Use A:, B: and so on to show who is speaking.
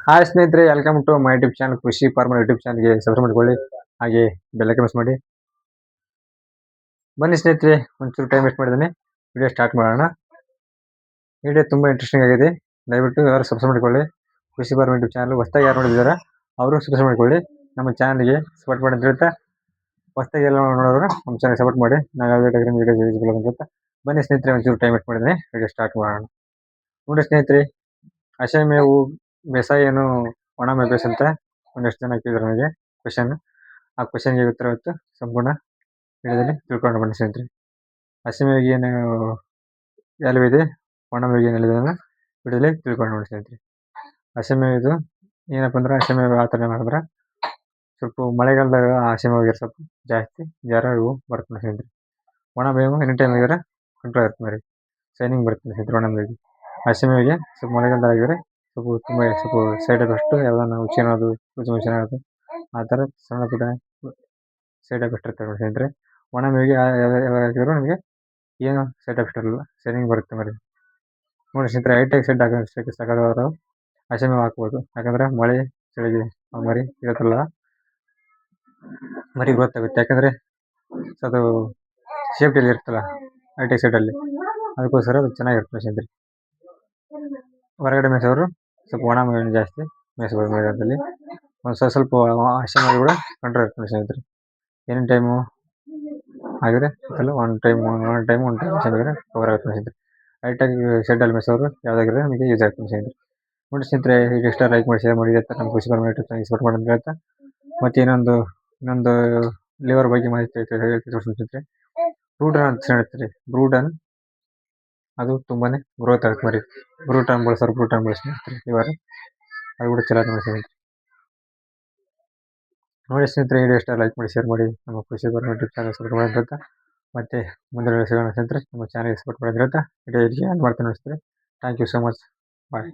A: Hi ಸ್ನೇಹಿತರೆ welcome to my YouTube channel Krishi farmer YouTube ಚಾನಲ್ಗೆ subscribe ಮಾಡ್ಕೊಳ್ಳಿ. ಹಾಗೆ ಬೆಲ್ಲಕ್ಕೆ ಮಿಸ್ ಮಾಡಿ. ಬನ್ನಿ ಸ್ನೇಹಿತರೆ, ಒಂಚೂರು ಟೈಮ್ ವೇಸ್ಟ್ ಮಾಡಿದ್ದೀನಿ. ವಿಡಿಯೋ ಸ್ಟಾರ್ಟ್ ಮಾಡೋಣ. ವಿಡಿಯೋ ತುಂಬ ಇಂಟ್ರೆಸ್ಟಿಂಗ್ ಆಗಿದೆ. ದಯವಿಟ್ಟು ಯಾರು ಸಬ್ಸ್ಕ್ರೈಬ್ ಮಾಡ್ಕೊಳ್ಳಿ. ಕೃಷಿ ಫಾರ್ಮರ್ ಯೂಟ್ಯೂಬ್ ಚಾನಲ್ ಹೊಸ್ದಾಗಿ ಯಾರು ನೋಡಿದಾರ ಅವರು ಸಬ್ಸ್ಕ್ರೈಬ್ ಮಾಡ್ಕೊಳ್ಳಿ. ನಮ್ಮ ಚಾನಲ್ಗೆ ಸಪೋರ್ಟ್ ಮಾಡಿ ಅಂತ ಹೇಳ್ತಾ ಹೊಸ್ದಾಗಿ ಎಲ್ಲ ನೋಡೋರು ನಮ್ಮ ಚಾನಲ್ ಸಪೋರ್ಟ್ ಮಾಡಿ. ನಾವು ಯಾವುದೇ ವಿಡಿಯೋ ಯೂಸ್ಫುಲ್ ಅಂತ ಬನ್ನಿ ಸ್ನೇಹಿತರೆ, ಒಂಚೂರು ಟೈಮ್ ವೇಸ್ಟ್ ಮಾಡಿದ್ದೀನಿ. ವಿಡಿಯೋ ಸ್ಟಾರ್ಟ್ ಮಾಡೋಣ. ನೋಡಿ ಸ್ನೇಹಿತರೆ ಹಸೆ ಮೇವು ಬೇಸಾಯ ಏನು ಒಣ ಮೆಬೇಸ್ ಅಂತ ಒಂದಿಷ್ಟು ಜನ ಕೇಳಿದ್ರು ನನಗೆ ಕ್ವಶನ್ ಆ ಕ್ವಶನ್ಗೆ ಉತ್ತರ ಇತ್ತು ಸಂಪೂರ್ಣ ವಿಡಿಯೋದಲ್ಲಿ ತಿಳ್ಕೊಂಡು ಬನ್ನಿ ಸ್ನೇಹಿತರೆ. ಹಸಿಮೆಗೆ ಏನು ವ್ಯಾಲ್ಯೂ ಇದೆ? ಒಣ ಮೇವಿಗೆ ಏನು ಅನ್ನೋದನ್ನ ವಿಡಿಯೋದಲ್ಲಿ ತಿಳ್ಕೊಂಡು ಬನ್ನಿ ಸ್ನೇಹಿತರೆ. ಹಸಿ ಇದು ಏನಪ್ಪ ಅಂದ್ರೆ ಹಸಿಮೆ ಆ ಥರ ಮಾಡಿದ್ರೆ? ಸ್ವಲ್ಪ ಮಳೆಗಾಲದಾಗ ಹಸಿ ಮೇವಿಗೆ ಸ್ವಲ್ಪ ಜಾಸ್ತಿ ಜ್ವರ ಇವು ಬರ್ತದೆ ಸ್ನೇಹಿತರೆ. ಒಣ ಮೇವು ಎನಿ ಟೈಮ್ ಆಗಿದ್ರೆ ಕಂಟ್ರೋಲ್ ಇರುತ್ತೆ ರೀ ಶೈನಿಂಗ್ ಬರ್ತದೆ ಸ್ನೇಹಿತರೆ ಒಣ ಮೇವಿಗೆ ಹಸಿಮೆಗೆ ಸ್ವಲ್ಪ ಮಳೆಗಾಲದಾಗಿದ್ರೆ ಸ್ವಲ್ಪ ತುಂಬ ಸ್ವಲ್ಪ ಸೈಡ್ ಎಫೆಕ್ಟು ಯಾವುದೋ ನಾವು ಅದು ಹುಚ್ಚು ಅನ್ನೋದು. ಆ ಥರ ಸಣ್ಣ ಪುಟ್ಟ ಸೈಡ್ ಎಫೆಕ್ಟ್ ಇರ್ತವೆ ನೋಡಿ ಒಣ ಮೇವಿಗೆ ಹಾಕಿದ್ರು ನಿಮಗೆ ಏನು ಸೈಡ್ ಎಫೆಕ್ಟ್ ಇರಲ್ಲ ಶೈನಿಂಗ್ ಬರುತ್ತೆ ಮರಿ ನೋಡಿ ಸ್ನೇಹಿತರೆ ಹೈಟೆಕ್ ಸೆಡ್ ಹಾಕೋಷ್ಟಕ್ಕೆ ಸಾಕಾದವರು ಹಸಿ ಮೇವು ಹಾಕ್ಬೋದು. ಯಾಕಂದರೆ ಮಳೆ, ಚಳಿಗೆ ಮರಿ ಇರುತ್ತಲ್ಲ ಮರಿ ಗೊತ್ತಾಗುತ್ತೆ. ಆಗುತ್ತೆ ಯಾಕಂದರೆ ಅದು ಸೇಫ್ಟಿಯಲ್ಲಿ ಇರುತ್ತಲ್ಲ ಹೈಟೆಕ್ ಸೆಡ್ಡಲ್ಲಿ ಅದಕ್ಕೋಸ್ಕರ ಅದು ಚೆನ್ನಾಗಿರುತ್ತೆ ಸ್ನೇಹಿತರೆ. ಹೊರಗಡೆ ಮೇಯ್ಸೋರು ಸ್ವಲ್ಪ ಒಣ ಮೇವಿನ ಜಾಸ್ತಿ ಮೇಯಿಸ್ಬೋದು ಮಳೆಗಾಲದಲ್ಲಿ ಒಂದು ಸ್ವಲ್ಪ ಸ್ವಲ್ಪ ಹಸಿ ಮೇವು ಕೂಡ ಕಂಟ್ರೋಲ್ ಇರ್ತದೆ ಸ್ನೇಹಿತರೆ. ಎನಿ ಟೈಮು ಆಗಿದ್ರೆ ಅಲ್ಲ one time one time one time ಚೆನ್ನಾಗಿದ್ರೆ ಕವರ್ ಆಗುತ್ತೆ ಸ್ನೇಹಿತರೆ. ಹೈಟಾಗಿ ಶೆಡ್ಡಲ್ಲಿ ಮೇಯಿಸೋರು ಯಾವುದಾಗಿದ್ರೆ ನಮಗೆ ಯೂಸ್ ಆಗ್ತದೆ ಸ್ನೇಹಿತರೆ. ನೋಡಿ ಸ್ನೇಹಿತರೆ, ಈಗ ಇಷ್ಟ ಲೈಕ್ ಮಾಡಿ ಶೇರ್ ಮಾಡಿ ನಮ್ಮ ಖುಷಿ ಯೂಟ್ಯೂಬ್ ಚಾನಲ್ ಸಪೋರ್ಟ್ ಮಾಡಿ ಅಂತ ಹೇಳ್ತಾ. ಮತ್ತು ಇನ್ನೊಂದು ಇನ್ನೊಂದು ಲಿವರ್ ಬಗ್ಗೆ ಮಾಹಿತಿ ಸ್ನೇಹಿತರೆ. ಬ್ರೂಡನ್ ಅಂತ ಹೇಳ್ತಾರೆ ಬ್ರೂಡನ್ ಅದು ತುಂಬಾನೇ ಗ್ರೋತ್ ಆಗುತ್ತೆ ಮರಿ ಬ್ರೂಟನ್ ಬಳಸೋರು ಬ್ರೂಟನ್ ಬಳಸಿ ಇವಾಗ. ಅದು ಕೂಡ ಚಲೋ ನೋಡಿ ನೋಡಿ ಸ್ನೇಹಿತರೆ ವಿಡಿಯೋ ಇಷ್ಟ ಲೈಕ್ ಮಾಡಿ ಶೇರ್ ಮಾಡಿ. ನಮ್ಮ ಖುಷಿ ಯೂಟ್ಯೂಬ್ ಚಾನಲ್ ಸಪೋರ್ಟ್ ಮಾಡಿರುತ್ತೆ ಮತ್ತೆ ಮುಂದಿನ ಸಿಗೋಣ ಸ್ನೇಹಿತರೆ. ನಮ್ಮ ಚಾನಲ್ಗೆ ಸಪೋರ್ಟ್ ಮಾಡಿದ್ರೆ ಅಂತ. ವಿಡಿಯೋ ಇಲ್ಲಿ ಆ್ಯಡ್ ಮಾಡ್ತೀನಿ ಅನಿಸ್ತಾರೆ thank you so much bye